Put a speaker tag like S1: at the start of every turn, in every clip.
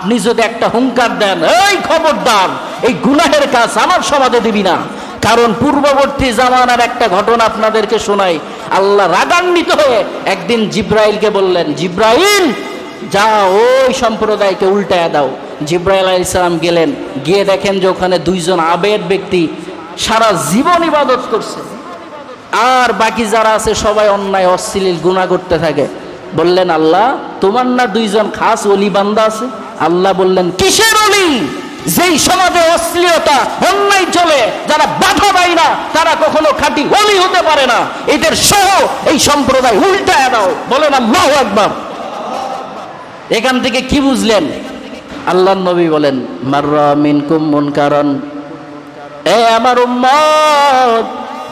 S1: আপনি যদি একটা হুঙ্কার দেন, এই খবরদার, এই গুনাহের কাজ আমার সমাজে দিবি না। কারণ পূর্ববর্তী জামানার একটা ঘটনা আপনাদেরকে শোনাই। আল্লাহ রাগান্বিত হয়ে একদিন জিব্রাইলকে বললেন, জিব্রাইল যা ওই সম্প্রদায়কে উল্টায় দাও। জিব্রাইল আলাইহিস সালাম গেলেন, গিয়ে দেখেন যে ওখানে দুইজন আবেদ ব্যক্তি সারা জীবন ইবাদত করছে। আর বাকি যারা আছে, সবাই অন্যায়, অশ্লীল গুণা করতে থাকে। বললেন, আল্লাহ, তোমার না দুইজন খাস অলি বান্দা আছে? আল্লাহ বললেন, কিসের অলি? যেই সমাজে অশ্লীলতা, অন্যায় চলে, যারা বাধা দেয় না, তারা কখনো খাঁটি অলি হতে পারে না। এদের সহ এই সম্প্রদায় উল্টায় দাও। বলেন, আল্লাহ একবার এখান থেকে কি বুঝলেন? আল্লাহ নবী বলেন, মাররা মিনকুম মুনকারন। এ আমার উম্মত,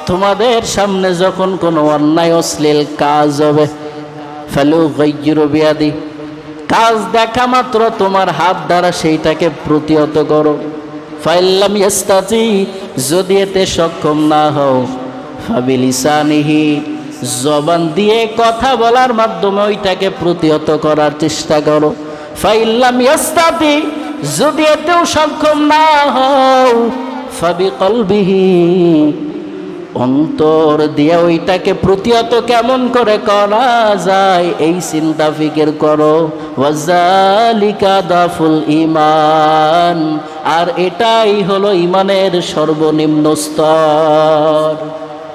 S1: তোমাদের সামনে যখন কোনো অন্যায়, অশ্লীল কাজ হবে ফেলু বিয়াদি। কাজ দেখা মাত্র তোমার হাত দ্বারা সেইটাকে প্রতিহত করো। ফাইল্লাম ইস্তাতি যদি এতে সক্ষম না হও, ফাবিলিসানিহি, জবান দিয়ে কথা বলার মাধ্যমে ওইটাকে প্রতিহত করার চেষ্টা করো। ফাইল্লাম ইস্তাতি যদি এতেও সক্ষম না হও ফাবি কলবিহি অন্তর দিয়ে ওইটাকে প্রতিহত কেমন করে করা যায়? এই চিন্তা ফিকির করো, ওয়াজালিকা দাফুল ইমান আর এটাই হলো ইমানের সর্বনিম্ন স্তর।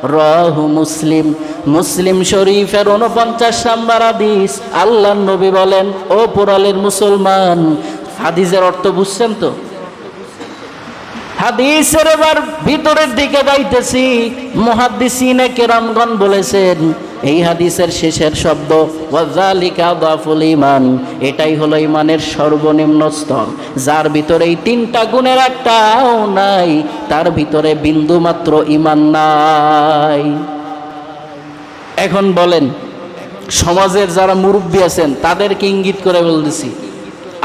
S1: রহু মুসলিম মুসলিম শরীফের উনপঞ্চাশ নাম্বার হাদিস। আল্লাহ নবী বলেন, ও পোরালের মুসলমান, হাদিসের অর্থ বুঝছেন তো? হাদিসের এবার ভিতরের দিকে যাইতেছি, মুহাদ্দিসিনে কেরামগণ বলেছেন, এই হাদিসের শেষের শব্দ ইমান এটাই হলো ইমানের সর্বনিম্ন স্তর। যার ভিতরে এই তিনটা গুণের একটাও নাই, তার ভিতরে বিন্দু মাত্র ইমান নাই। এখন বলেন, সমাজের যারা মুরব্বী আছেন, তাদেরকে ইঙ্গিত করে বলতেছি,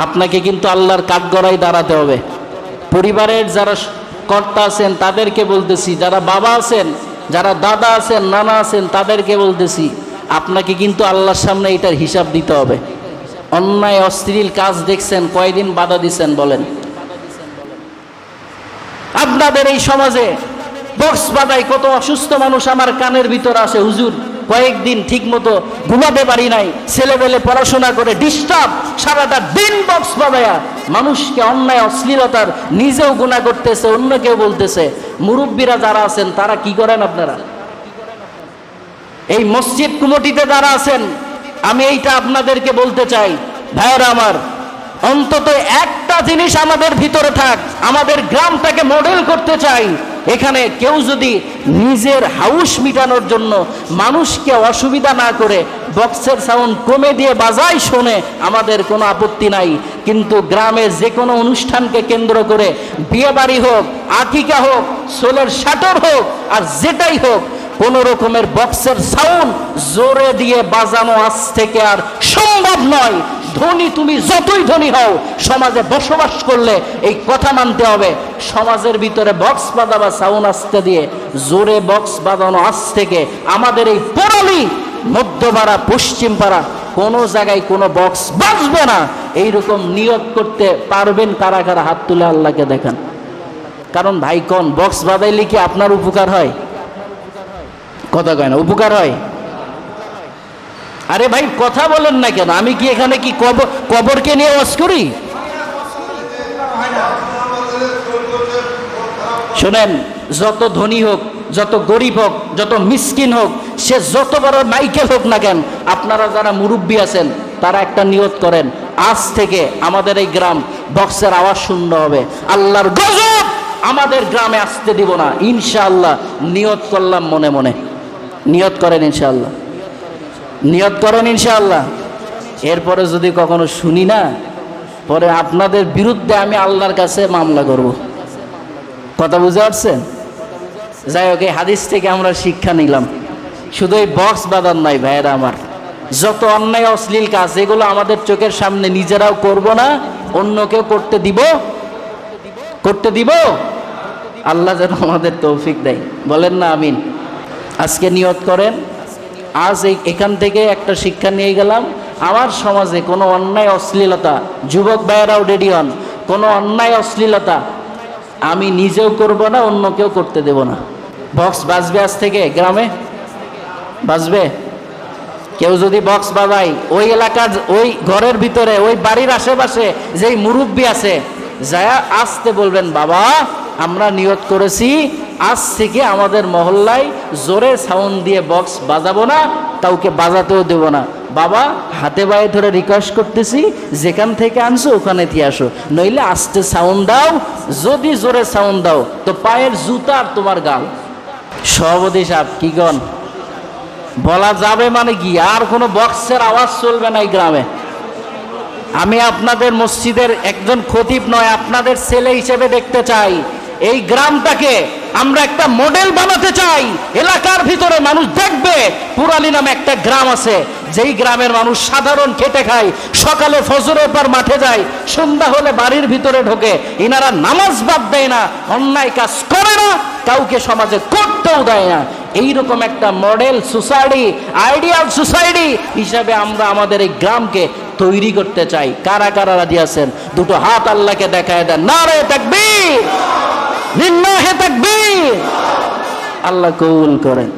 S1: আপনাকে কিন্তু আল্লাহর কাঠগড়ায় দাঁড়াতে হবে। পরিবারের যারা কর্তা আছেন, তাদেরকে বলতেছি, যারা বাবা আছেন, যারা দাদা আছেন, নানা আছেন, তাদেরকে বলতেছি, আপনাকে কিন্তু আল্লাহর সামনে এটার হিসাব দিতে হবে। অন্যায়, অশ্লীল কাজ দেখছেন, কয়দিন বাধা দিছেন বলেন। আপনাদের এই সমাজে বক্স বাদায় কত অসুস্থ মানুষ আমার কানের ভিতর আসে, হুজুর। কয়েকদিন ঠিক মতো ঘুমাতে পারি নাই, ছেলেবেলে পড়াশোনা করে ডিস্টার্ব সারাটা দিন বক্স বাদায়া মানুষকে অন্যায়, অশ্লীলতার নিজেও গুণা করতেছে অন্য কেউ বলতেছে। মুরব্বীরা যারা আছেন, তারা কি করেন আপনারা? এই মসজিদ কুমটিতে যারা আছেন, আমি এইটা আপনাদেরকে বলতে চাই। ভাইয়েরা আমার, অন্তত একটা জিনিস আমাদের ভিতরে থাক, আমাদের গ্রামটাকে মডেল করতে চাই। এখানে কেউ যদি নিজের হাউস মিটানোর জন্য মানুষকে অসুবিধা না করে বক্সের সাউন্ড কমে দিয়ে বাজাই শোনে, আমাদের কোনো আপত্তি নাই। কিন্তু গ্রামে যে কোনো অনুষ্ঠানকে কেন্দ্র করে বিয়েবাড়ি হোক, আকিকা হোক, সোলের শাটর হোক, আর যেটাই হোক, কোন রকমের বক্সের সাউন্ড জোরে দিয়ে বাজানো আজ থেকে আর সম্ভব নয়। ধনী তুমি যতই ধনী হও, সমাজে বসবাস করলে এই কথা মানতে হবে। সমাজের ভিতরে বক্স বাজা বা সাউন্ড আসতে দিয়ে জোরে বক্স বাজানো আজ থেকে আমাদের এই পড়ালি মধ্যপাড়া পশ্চিম পাড়া কোনো জায়গায় কোনো বক্স বাজবে না। এইরকম নিয়োগ করতে পারবেন কারা কারা হাত তুলে আল্লাহকে দেখান। কারণ ভাই কোন বক্স বাজাইলে কি আপনার উপকার হয়? কথা কয় না, উপকার হয়? আরে ভাই, কথা বলেন না কেন? আমি কি এখানে কি কবর কবরকে নিয়ে ওয়াজ করি? শোনেন, যত ধনী হোক, যত গরিব হোক, যত মিসকিন হোক, সে যত বড় মাইকেল হোক না কেন, আপনারা যারা মুরব্বী আছেন, তারা একটা নিয়ত করেন, আজ থেকে আমাদের এই গ্রাম বক্সের আওয়াজ শূন্য হবে। আল্লাহর গজব আমাদের গ্রামে আসতে দিব না। ইনশাআল্লাহ, নিয়ত করলাম মনে মনে। নিয়ত করেন ইনশাআল্লাহ। নিয়ত করেন ইনশাআল্লাহ। এরপরে যদি কখনো শুনি না, পরে আপনাদের বিরুদ্ধে আমি আল্লাহর কাছে মামলা করব। কথা বুঝতে পারছেন? যাই হোক, এই হাদিস থেকে আমরা শিক্ষা নিলাম। শুধু এই বক্স বাদান নাই ভাইয়েরা আমার। যত অন্যায় অশ্লীল কাজ, এগুলো আমাদের চোখের সামনে নিজেরাও করব না অন্য কেউ করতে দিব। করতে দিব। আল্লাহ যেন আমাদের তৌফিক দেয়। বলেন না আমিন। আজকে নিয়ত করেন আজ এখান থেকে একটা শিক্ষা নিয়ে গেলাম। আমার সমাজে কোনো অন্যায়, অশ্লীলতা, যুবক ভাইয়েরাও রেডি হন। কোনো অন্যায়, অশ্লীলতা আমি নিজেও করব না, অন্য কেউ করতে দেব না। বক্স বাজবে আজ থেকে গ্রামে? বাজবে? কেউ যদি বক্স বাজায়, ওই এলাকার ওই ঘরের ভিতরে, ওই বাড়ির আশেপাশে যেই মুরব্বী আছে, যায়া আসতে বলবেন, বাবা আমরা নিয়ত করেছি, আজ থেকে আমাদের মহল্লায় জোরে সাউন্ড দিয়ে বক্স বাজাবো না, কাউকে বাজাতেও দেব না। বাবা, হাতে বায়ে ধরে রিকোয়েস্ট করতেছি, যেখান থেকে আনছো ওখানে দিয়ে আসো। নইলে আস্তে সাউন্ড দাও, যদি জোরে সাউন্ড দাও, তো পায়ের জুতা আর তোমার গাল। সভাপতি সাহেব, কি গন বলা যাবে মানে কি? আর কোনো বক্সের আওয়াজ চলবে না এই গ্রামে। আমি আপনাদের মসজিদের একজন খতিব নয়, আপনাদের ছেলে হিসেবে দেখতে চাই। এই গ্রামটাকে আমরা একটা মডেল বানাতে চাই। এলাকার ভিতরে মানুষ দেখবে, পুরালি নামে একটা গ্রাম আছে। যেই গ্রামের মানুষ সাধারণ খেটে খায়, সকালে ফজরের পর মাঠে যায়, সন্ধ্যা হলে বাড়ির ভিতরে ঢোকে। ইনারা নামাজ বাদ দেয় না, অন্যায় কাজ করে না, কাউকে সমাজে করতেও দেয় না। এইরকম একটা মডেল সোসাইটি, আইডিয়াল সোসাইটি হিসাবে আমরা আমাদের এই গ্রামকে তৈরি করতে চাই। কারা কারা রাজি আছেন? দুটো হাত আল্লাহকে দেখায় দেন। না রে আল্লাহ কবুল করেন।